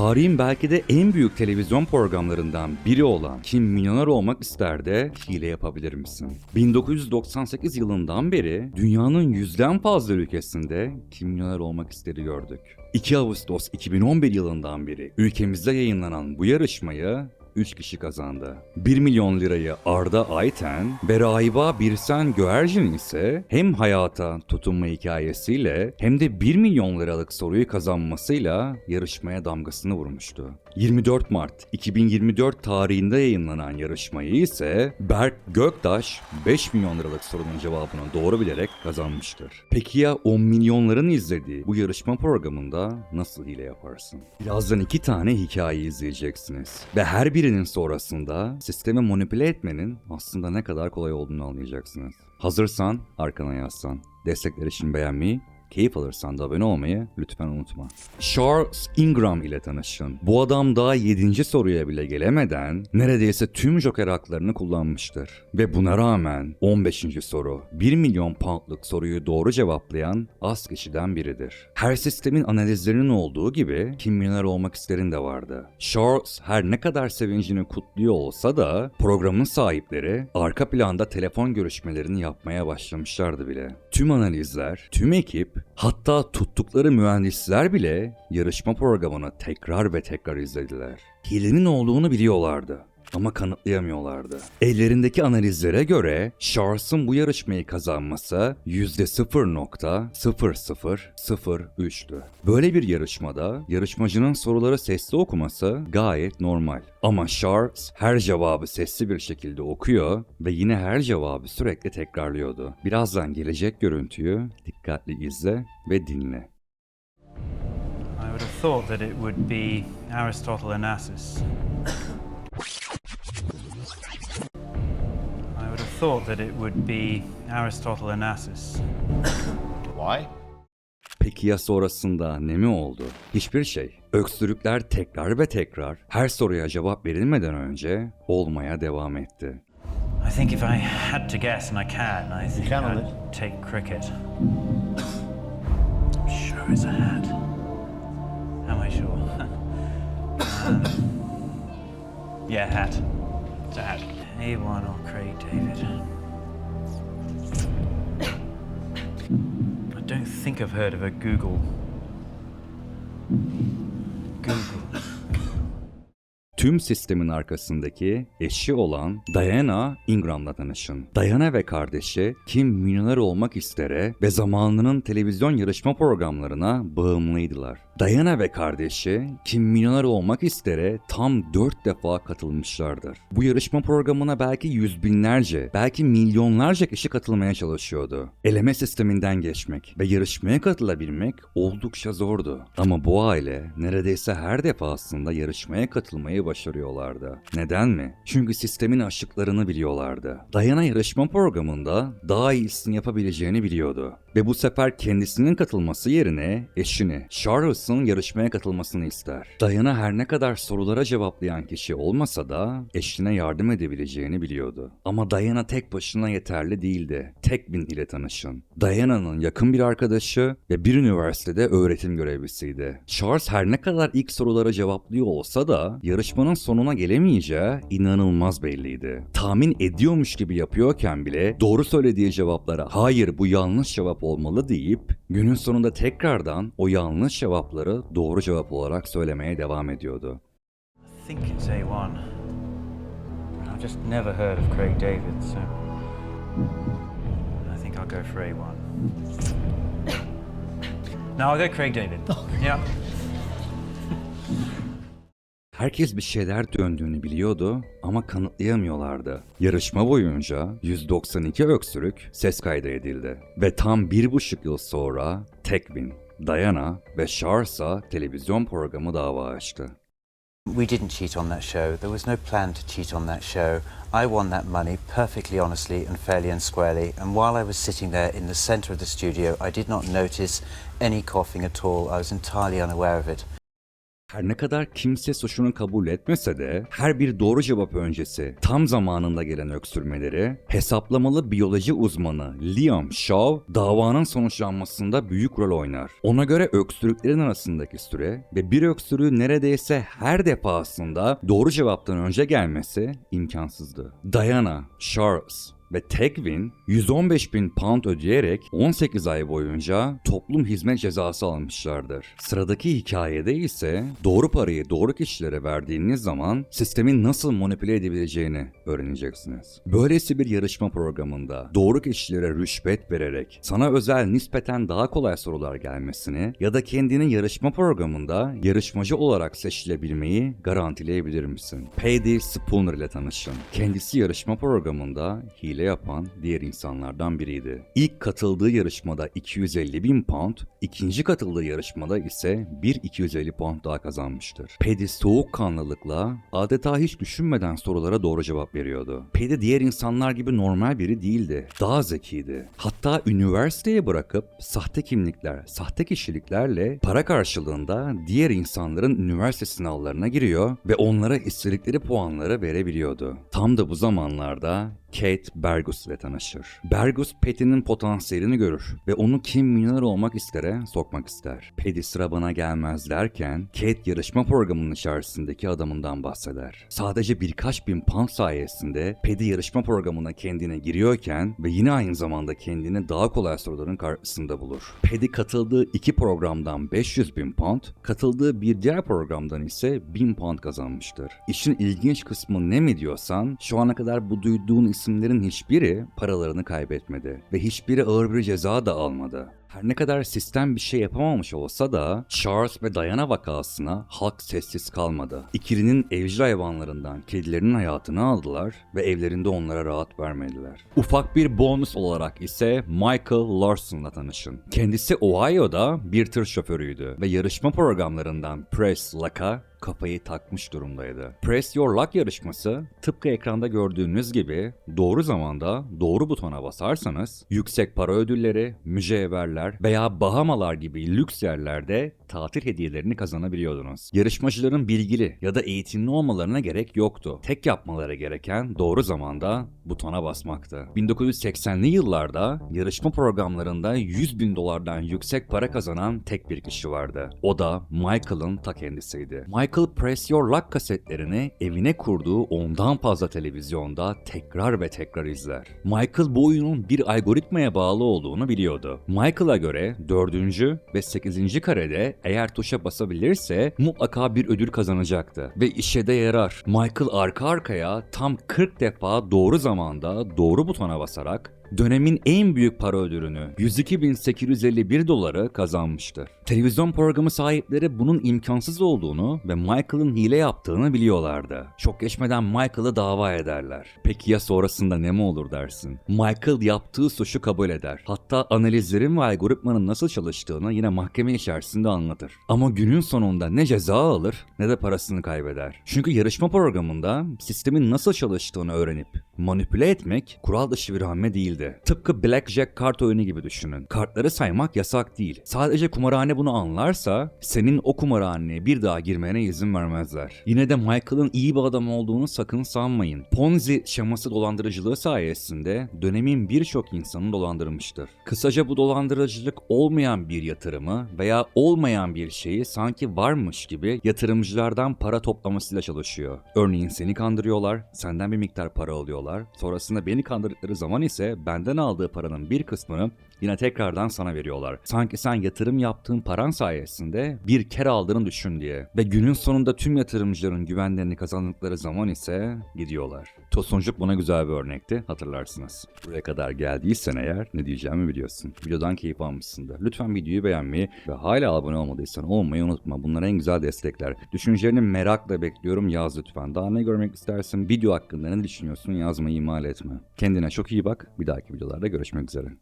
Tarihin belki de en büyük televizyon programlarından biri olan Kim Milyoner Olmak İster'de hile yapabilir misin? 1998 yılından beri dünyanın yüzden fazla ülkesinde Kim Milyoner Olmak İster'i gördük. 2 Ağustos 2011 yılından beri ülkemizde yayınlanan bu yarışmayı 3 kişi kazandı. 1 milyon lirayı Arda Ayten ve Rahiba Birsen Göğercin ise hem hayata tutunma hikayesiyle hem de 1 milyon liralık soruyu kazanmasıyla yarışmaya damgasını vurmuştu. 24 Mart 2024 tarihinde yayınlanan yarışmayı ise Berk Göktaş 5 milyon liralık sorunun cevabını doğru bilerek kazanmıştır. Peki ya 10 milyonların izlediği bu yarışma programında nasıl hile yaparsın? Birazdan iki tane hikaye izleyeceksiniz. Ve her birinin sonrasında sistemi manipüle etmenin aslında ne kadar kolay olduğunu anlayacaksınız. Hazırsan arkana yaslan. Destekler için beğenmeyi Keyif alırsan da abone olmayı lütfen unutma. Charles Ingram ile tanışın. Bu adam daha 7. soruya bile gelemeden neredeyse tüm joker haklarını kullanmıştır. Ve buna rağmen 15. soru 1 milyon poundluk soruyu doğru cevaplayan az kişiden biridir. Her sistemin analizlerinin olduğu gibi kim milyoner olmak isterin de vardı. Charles her ne kadar sevincini kutluyor olsa da programın sahipleri arka planda telefon görüşmelerini yapmaya başlamışlardı bile. Tüm analizler, tüm ekip, hatta tuttukları mühendisler bile yarışma programını tekrar ve tekrar izlediler. Hilenin olduğunu biliyorlardı ama kanıtlayamıyorlardı. Ellerindeki analizlere göre Charles'ın bu yarışmayı kazanması %0.0003'tü. Böyle bir yarışmada yarışmacının soruları sesli okuması gayet normal. Ama Charles her cevabı sesli bir şekilde okuyor ve yine her cevabı sürekli tekrarlıyordu. Birazdan gelecek görüntüyü dikkatli izle ve dinle. I would have thought that it would be Aristotle. I thought that it would be Aristotle Onassis. Why? Peki ya sonrasında ne mi oldu? Hiçbir şey. Öksürükler tekrar ve tekrar her soruya cevap verilmeden önce olmaya devam etti. I think if I had to guess, and I can, I think can I'd take cricket. I'm sure it's a hat. Am I sure? Um, yeah, hat. It's a hat. A1 or Craig David. I don't think I've heard of a Google. Google. Tüm sistemin arkasındaki eşi olan Diana Ingram'la tanışın. Diana ve kardeşi Kim Milyoner Olmak istere ve zamanının televizyon yarışma programlarına bağımlıydılar. Diana ve kardeşi Kim Milyoner Olmak istere tam 4 defa katılmışlardır. Bu yarışma programına belki yüz binlerce, belki milyonlarca kişi katılmaya çalışıyordu. Eleme sisteminden geçmek ve yarışmaya katılabilmek oldukça zordu. Ama bu aile neredeyse her defasında yarışmaya katılmayı başarıyorlardı. Neden mi? Çünkü sistemin aşıklarını biliyorlardı. Diana yarışma programında daha iyisini yapabileceğini biliyordu. Ve bu sefer kendisinin katılması yerine eşini, Charles'ın yarışmaya katılmasını ister. Diana her ne kadar sorulara cevaplayan kişi olmasa da eşine yardım edebileceğini biliyordu. Ama Diana tek başına yeterli değildi. Tekbin ile tanışın. Diana'nın yakın bir arkadaşı ve bir üniversitede öğretim görevlisiydi. Charles her ne kadar ilk sorulara cevaplıyor olsa da yarışmanın sonuna gelemeyeceği inanılmaz belliydi. Tahmin ediyormuş gibi yapıyorken bile doğru söylediği cevaplara hayır bu yanlış cevap olmalı deyip günün sonunda tekrardan o yanlış cevapları doğru cevap olarak söylemeye devam ediyordu. I think it's A1. I've just never heard of Craig David, so I think I'll go for A1. No, I'll go Craig David. Yeah. Herkes bir şeyler döndüğünü biliyordu ama kanıtlayamıyorlardı. Yarışma boyunca 192 öksürük ses kaydı edildi. Ve tam bir buçuk yıl sonra Tekvin, Diana ve Charles'a televizyon programı dava açtı. We didn't cheat on that show. There was no plan to cheat on that show. I won that money perfectly honestly and fairly and squarely. And while I was sitting there in the centre of the studio, I did not notice any coughing at all. I was entirely unaware of it. Her ne kadar kimse suçunu kabul etmese de her bir doğru cevap öncesi tam zamanında gelen öksürmeleri hesaplamalı biyoloji uzmanı Liam Shaw davanın sonuçlanmasında büyük rol oynar. Ona göre öksürüklerin arasındaki süre ve bir öksürüğü neredeyse her defasında doğru cevaptan önce gelmesi imkansızdı. Diana, Charles, ve Tegvin 115 bin pound ödeyerek 18 ay boyunca toplum hizmet cezası almışlardır. Sıradaki hikayede ise doğru parayı doğru kişilere verdiğiniz zaman sistemin nasıl manipüle edebileceğini öğreneceksiniz. Böylesi bir yarışma programında doğru kişilere rüşvet vererek sana özel nispeten daha kolay sorular gelmesini ya da kendini yarışma programında yarışmacı olarak seçilebilmeyi garantileyebilir misin? Paddy Spooner ile tanışın. Kendisi yarışma programında hile yapan diğer insanlardan biriydi. İlk katıldığı yarışmada 250 bin pound, ikinci katıldığı yarışmada ise bir 250 pound daha kazanmıştır. Paddy soğukkanlılıkla adeta hiç düşünmeden sorulara doğru cevap veriyordu. Paddy diğer insanlar gibi normal biri değildi. Daha zekiydi. Hatta üniversiteyi bırakıp sahte kimlikler, sahte kişiliklerle para karşılığında diğer insanların üniversite sınavlarına giriyor ve onlara istedikleri puanları verebiliyordu. Tam da bu zamanlarda Kate Bergus ile tanışır. Bergus Patty'nin potansiyelini görür ve onu kim milyoner olmak istere sokmak ister. Patty sıra bana gelmez derken Kate yarışma programının içerisindeki adamından bahseder. Sadece birkaç bin pound sayesinde Patty yarışma programına kendine giriyorken ve yine aynı zamanda kendini daha kolay soruların karşısında bulur. Paddy katıldığı iki programdan 500 bin pound, katıldığı bir diğer programdan ise 1000 pound kazanmıştır. İşin ilginç kısmı ne mi diyorsan, şu ana kadar bu duyduğun isimlerin hiçbiri paralarını kaybetmedi ve hiçbiri ağır bir ceza da almadı. Her ne kadar sistem bir şey yapamamış olsa da Charles ve Diana vakasına halk sessiz kalmadı. İkilinin evcil hayvanlarından kedilerinin hayatını aldılar ve evlerinde onlara rahat vermediler. Ufak bir bonus olarak ise Michael Larson'la tanışın. Kendisi Ohio'da bir tır şoförüydü ve yarışma programlarından Press Luck'a kafayı takmış durumdaydı. Press Your Luck yarışması tıpkı ekranda gördüğünüz gibi doğru zamanda doğru butona basarsanız yüksek para ödülleri, mücevherler veya Bahamalar gibi lüks yerlerde tatil hediyelerini kazanabiliyordunuz. Yarışmacıların bilgili ya da eğitimli olmalarına gerek yoktu. Tek yapmaları gereken doğru zamanda butona basmaktı. 1980'li yıllarda yarışma programlarında 100 bin dolardan yüksek para kazanan tek bir kişi vardı. O da Michael'ın ta kendisiydi. Michael Press Your Luck kasetlerini evine kurduğu ondan fazla televizyonda tekrar ve tekrar izler. Michael bu oyunun bir algoritmaya bağlı olduğunu biliyordu. Michael'a göre 4. ve 8. karede eğer tuşa basabilirse mutlaka bir ödül kazanacaktı. Ve işe de yarar. Michael arka arkaya tam 40 defa doğru zamanda doğru butona basarak dönemin en büyük para ödülünü 102.851 doları kazanmıştır. Televizyon programı sahipleri bunun imkansız olduğunu ve Michael'ın hile yaptığını biliyorlardı. Çok geçmeden Michael'ı dava ederler. Peki ya sonrasında ne mi olur dersin? Michael yaptığı suçu kabul eder. Hatta analizlerin ve algoritmanın nasıl çalıştığını yine mahkeme içerisinde anlatır. Ama günün sonunda ne ceza alır ne de parasını kaybeder. Çünkü yarışma programında sistemin nasıl çalıştığını öğrenip manipüle etmek kural dışı bir hamle değildi. Tıpkı Blackjack kart oyunu gibi düşünün. Kartları saymak yasak değil. Sadece kumarhane bunu anlarsa senin o kumarhaneye bir daha girmene izin vermezler. Yine de Michael'ın iyi bir adam olduğunu sakın sanmayın. Ponzi şeması dolandırıcılığı sayesinde dönemin birçok insanı dolandırmıştır. Kısaca bu dolandırıcılık olmayan bir yatırımı veya olmayan bir şeyi sanki varmış gibi yatırımcılardan para toplamasıyla çalışıyor. Örneğin seni kandırıyorlar, senden bir miktar para alıyorlar. Sonrasında beni kandırdıkları zaman ise benden aldığı paranın bir kısmını yine tekrardan sana veriyorlar. Sanki sen yatırım yaptığın paran sayesinde bir kere aldığını düşün diye. Ve günün sonunda tüm yatırımcıların güvenlerini kazandıkları zaman ise gidiyorlar. Tosuncuk buna güzel bir örnekti hatırlarsınız. Buraya kadar geldiysen eğer ne diyeceğimi biliyorsun. Videodan keyif almışsındır. Lütfen videoyu beğenmeyi ve hala abone olmadıysan olmayı unutma. Bunlar en güzel destekler. Düşüncelerini merakla bekliyorum yaz lütfen. Daha ne görmek istersin? Video hakkında ne düşünüyorsun yazmayı ihmal etme. Kendine çok iyi bak. Bir dahaki videolarda görüşmek üzere.